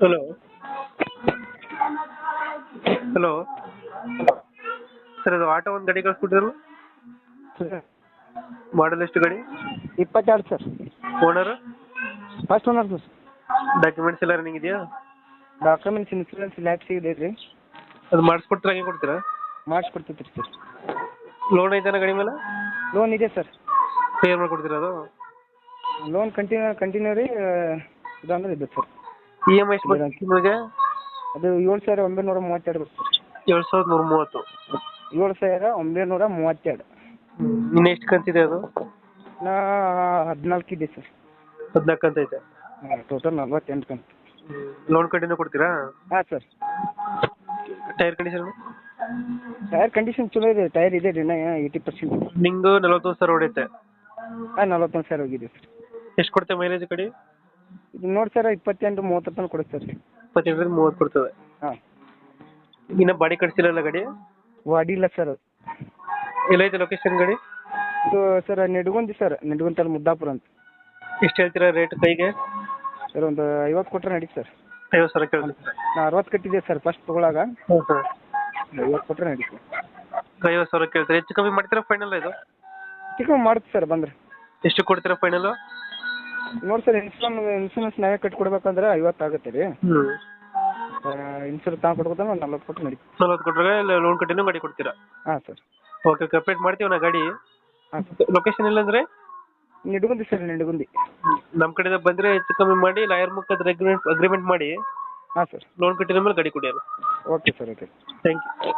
Hello hello sir ಅದು auto ಒಂದು ಗಾಡಿ ಕಳಿಸ್ಬಿಟ್ಟಿರಲ್ಲ ಮಾಡಲ್ ಎಷ್ಟು ಗಾಡಿ? ಇಪ್ಪತ್ತೆರಡು sir owner first owner sir documents ಎಲ್ಲ ರನ್ನಿಂಗ್ ಇದೆಯಾ? ಡಾಕ್ಯುಮೆಂಟ್ಸ್ ಇನ್ಸೂರೆನ್ಸ್ ಲ್ಯಾಕ್ಸ್ ಇದೆ ರೀ. ಅದು ಮಾಡಿಸ್ಕೊಡ್ತೀರಾ ಹಂಗೆ ಕೊಡ್ತೀರಾ? ಮಾಡಿಸ್ಕೊಡ್ತೈತೆ ರೀ ಸರ್ ಲೋನ್ ಐತಾನ ಗಾಡಿ ಮೇಲೆ? ಲೋನ್ ಇದೆ ಸರ್ ಕ್ಲಿಯರ್ ಮಾಡ್ಕೊಡ್ತೀರಾ ಅದು? ಲೋನ್ ಕಂಟಿನ್ಯೂ ಕಂಟಿನ್ಯೂ ರೀ ಇದಂದ್ರೆ ಇದೆ ಸರ್ ಇ ಎಂ ಐ ಎಷ್ಟು ಬರ್ತದೆ ನಿಮಗೆ? ಅದು ಏಳು ಸಾವಿರ ಒಂಬೈನೂರ ಮೂವತ್ತೆರಡು ಬರುತ್ತೆ ಏಳು ಸಾವಿರದ ನೂರ ಮೂವತ್ತು ಏಳು ಸಾವಿರ ಒಂಬೈನೂರ ಮೂವತ್ತೆರಡು. ಇನ್ನು ಎಷ್ಟು ಕಂತಿದೆ ಅದು? ನಾ ಹದಿನಾಲ್ಕು ಇದೆ ಸರ್. ಹದಿನಾಲ್ಕು ಅಂತ ಐತೆ? ಟೋಟಲ್ ನಲ್ವತ್ತೆಂಟು ಕಂತು. ಲೋನ್ ಕಂಟಿನ್ಯೂ ಕೊಡ್ತೀರಾ? ಹಾಂ sir. Tyre condition? Tyre condition ಚಲೋ ಇದೆ ಟೈರ್ ಇದೆ ರೀ ನಾ ಏಯ್ಟಿ ಪರ್ಸೆಂಟ್. ನಿಂಗು ನಲವತ್ತೊಂದು ಸಾವಿರ ಹೊಡೆಯುತ್ತೆ ಹಾಂ ನಲ್ವತ್ತೊಂದು ಸಾವಿರ ಹೋಗಿದೆ ಸರ್. ಎಷ್ಟು ಕೊಡ್ತೇವೆ ಮೈಲೇಜ್ ಕಡೆ? ಇದು ನೋಡಿ ಸರ್ ಇಪ್ಪತ್ತೆಂಟು ಮೂವತ್ತು ತನಕ ಕೊಡುತ್ತೆ ಸರ್. ರೀ ಇಪ್ಪತ್ತೆಂಟರಿಂದ ಮೂವತ್ತು ಕೊಡ್ತದೆ ಹಾಂ. ಇನ್ನು ಬಾಡಿ ಕಟ್ಸಿಲ್ಲ ಗಾಡಿ? ವಾಡಿ ಇಲ್ಲ ಸರ್. ಎಲ್ಲೈತೆ ಲೊಕೇಶನ್ ಗಾಡಿ? ಇದು ಸರ್ ನಿಡ್ಗುಂದಿ ಸರ್ ನಿಡ್ಗುಂತಲ್ಲಿ ಮುದ್ದಾಪುರ ಅಂತ. ಎಷ್ಟು ಹೇಳ್ತೀರಾ ರೇಟ್ ಕೈಗೆ? ಸರ್ ಒಂದು ಐವತ್ತು ಕೊಟ್ಟರೆ ನಡೀತು ಸರ್. ಐವತ್ತು ಸಾವಿರ ಕೇಳಿ ನಾ ಅರವತ್ತು ಕಟ್ಟಿದ್ದೆ ಸರ್ ಫಸ್ಟ್ ತೊಗೊಳಾಗ. ಹ್ಞೂ ಸರ್. ಐವತ್ತು ಕೊಟ್ಟರೆ ನಡೀತು ಐವತ್ತು ಸಾವಿರ ಕೇಳ್ತೀರಾ? ಹೆಚ್ಚು ಕಮ್ಮಿ ಮಾಡ್ತೀರಾ ಫೈನಲ್ ಇದು? ಚಿಕ್ಕ ಮಾಡ್ತೀವಿ ಸರ್ ಬಂದ್ರೆ. ಎಷ್ಟು ಕೊಡ್ತೀರಾ ಫೈನಲ್ ನೋಡಿ ಸರ್ ಇನ್ಸೂರೆನ್ಸ್ ಇನ್ಸೂರೆನ್ಸ್ ನಾವೇ ಕಟ್ಟಿ ಕೊಡ್ಬೇಕಂದ್ರೆ ಐವತ್ತು ಆಗುತ್ತೆ ರೀ ಹ್ಞೂ ಇನ್ಸೂರೆನ್ಸ್ ತಾವು ಕೊಟ್ಟು ಒಂದು ನಲ್ವತ್ತು ಕೊಟ್ಟರೆ ನಡೀತು ನಲ್ವತ್ತು ಕೊಟ್ರೆ ಲೋನ್ ಕಟ್ಟಿನೂ ಗಾಡಿ ಕೊಡ್ತೀರಾ? ಹಾಂ ಸರ್. ಓಕೆ ಕಂಪ್ಲೀಟ್ ಮಾಡ್ತೀವಿ ನಾ ಗಾಡಿ. ಹಾಂ ಸರ್. ಲೊಕೇಶನ್ ಇಲ್ಲಂದ್ರೆ ನಿಡ್ಗುಂದಿ ಸರ್ ನಿಡ್ಗುಂದಿ. ನಮ್ಮ ಕಡೆಯಿಂದ ಬಂದ್ರೆ ಹೆಚ್ಚು ಕಮ್ಮಿ ಮಾಡಿ ಲಾಯರ್ ಮುಖಾಂತರ ಅಗ್ರಿಮೆಂಟ್ ಅಗ್ರಿಮೆಂಟ್ ಮಾಡಿ ಹಾಂ ಸರ್. ಲೋನ್ ಕಟ್ಟಿದ ಮೇಲೆ ಗಾಡಿ ಕೊಡಿ okay sir okay thank you